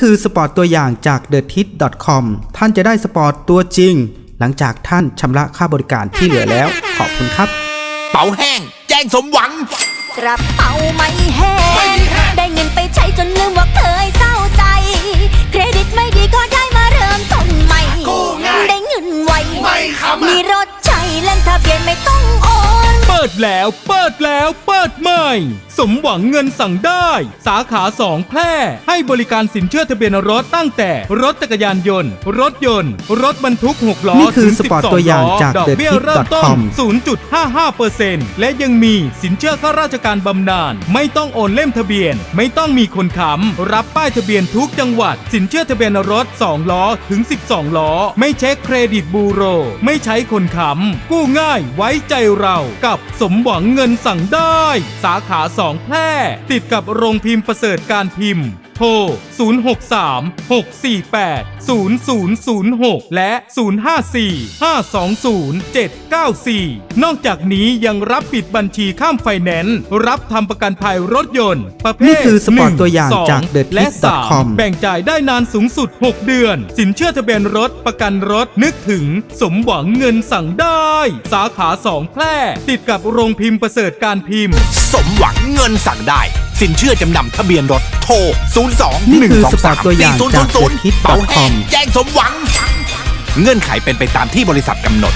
คือสปอร์ตตัวอย่างจาก t h e t i t c o m ท่านจะได้สปอร์ตตัวจริง หลังจากท่านชำระค่าบริการที่เหลือแล้ว ขอบคุณครับ เป๋าแห้ง แจ้งสมหวัง กระเป๋าไม่แห้ง ได้เงินไปใช้จนลืมว่าเคยเศร้าใจ เครดิตไม่ดีก็ได้มาเริ่มต้นใหม่กู้ง่ายได้เงินไวไม่ขำอะ มี แล้ว เปิดแล้วเปิดใหม่ สมหวังเงินสั่งได้ สาขาสองแพร่ ให้บริการสินเชื่อทะเบียนรถตั้งแต่รถจักรยานยนต์ รถยนต์ รถบรรทุก 6 ล้อนี่คือถึงสปอร์ต12ตัวอย่างล้จากดอกเบี้ย TheTip.com เริ่มต้น 0.55%และยังมีสินเชื่อข้าราชการบำนาญไม่ต้องโอนเล่มทะเบียน ไม่ต้องมีคนค้ำรับป้ายทะเบียนทุกจังหวัด สินเชื่อทะเบียนรถ 2 ล้อถึง 12 ล้อ ไม่เช็คเครดิตบูโร ไม่ใช้คนค้ำกู้ง่ายไว้ใจเรากับสมหวังเงินสั่งได้ สาขาสองแพร่ติดกับโรงพิมพ์ประเสริฐการพิมพ์ โทร 063 648 0006 และ 054 520 794 นอกจากนี้ยังรับปิดบัญชีข้ามไฟแนนซ์รับทำประกันภัยรถยนต์ ประเภทนี่คือสปอร์ต1ตัวอย่างจาก2 TheTip.com และ 3 แบ่งจ่ายได้นานสูงสุด 6 เดือน สินเชื่อทะเบียนรถประกันรถนึกถึง สมหวังเงินสั่งได้ สาขาสองแพร่ ติดกับโรงพิมพ์ประเสริฐการพิมพ์ สมหวังเงินสั่งได้ สินเชื่อจำนำทะเบียนรถโทร 02 นี่คือ123สปอร์ตตัวอย่างจาก4000 TheTip.com เป๋าแห้งแจ้งสมหวัง เงื่อนไขเป็นไปตามที่บริษัทกำหนด